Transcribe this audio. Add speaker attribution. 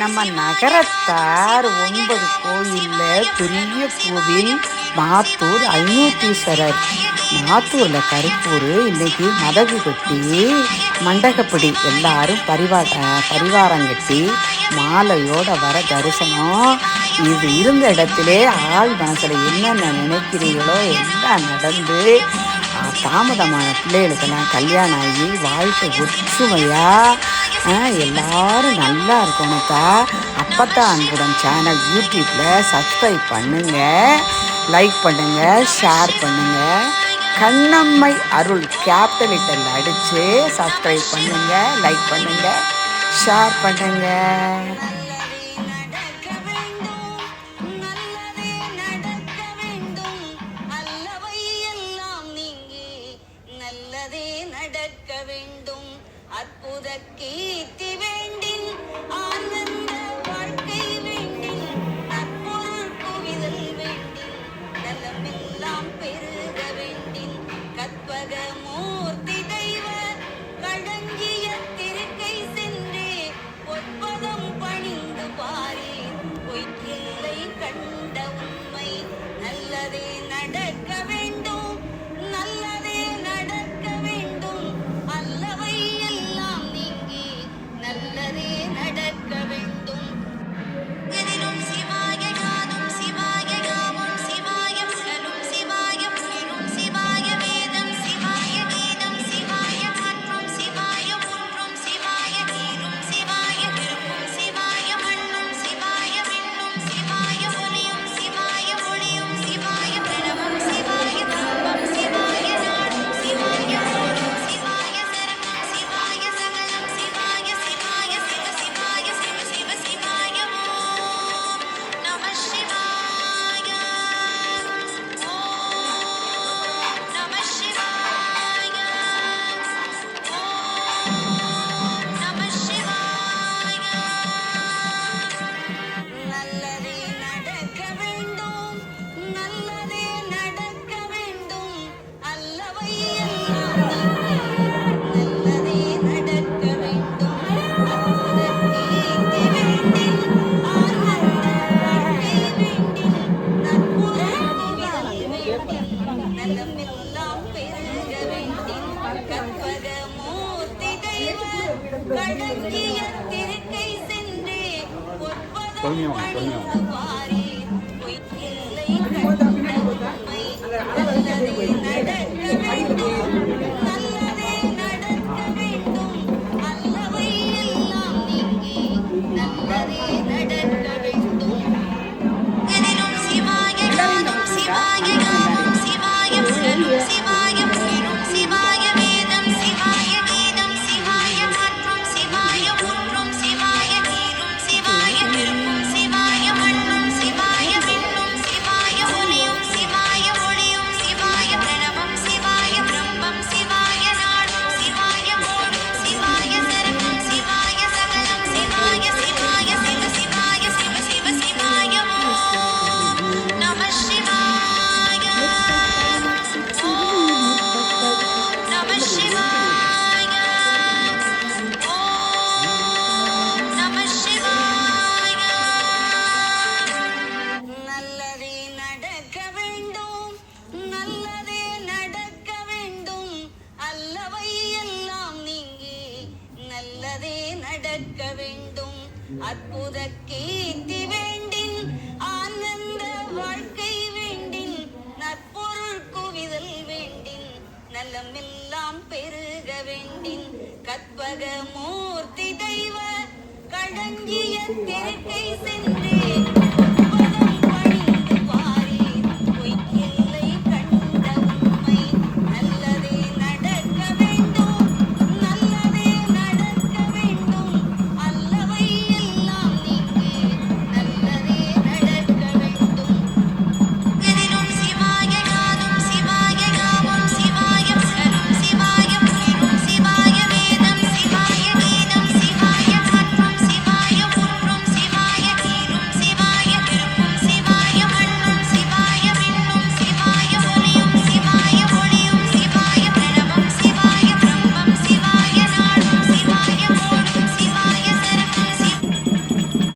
Speaker 1: நம்ம நகரத்தார் ஒன்பது கோயிலில் பெரிய கோவில் மாத்தூர் ஐநூத்தீஸ்வரர். மாத்தூரில் கருப்பூர் இன்றைக்கி மதகு கட்டி மண்டகப்படி எல்லாரும் பரிவா பரிவாரம் கட்டி மாலையோட வர தரிசனம். இது இருந்த இடத்திலே ஆள் மனசில் என்னென்ன நினைக்கிறீங்களோ எல்லாம் நடந்து தாமதமான பிள்ளைகளுக்கெல்லாம் கல்யாணம் ஆகி வாழ்க்கை ஒற்றுமையாக எல்லாரும் நல்லா இருக்கணும்க்கா. அப்பத்தான் அன்புடன் சேனல் யூடியூப்பில் சப்ஸ்கிரைப் பண்ணுங்கள் லைக் பண்ணுங்கள் ஷேர் பண்ணுங்கள் கண்ணம்மை அருள் கேப்டலிட்டல் அடித்து சப்ஸ்கிரைப் பண்ணுங்கள் லைக் பண்ணுங்கள் ஷேர் பண்ணுங்கள்
Speaker 2: அற்புத கீர்த்தி வேண்டின் ஆன்ம பொறுமையா பொறுமையா நடக்க வேண்டும். அற்புத கீர்த்தி வேண்டின் ஆனந்த வாழ்க்கை வேண்டின் நற்பொருள் குவிதல் வேண்டின் நலமெல்லாம் பெருக வேண்டின் கற்பக மூர்த்தி தெய்வ கடங்கிய திருக்கை சென்றேன்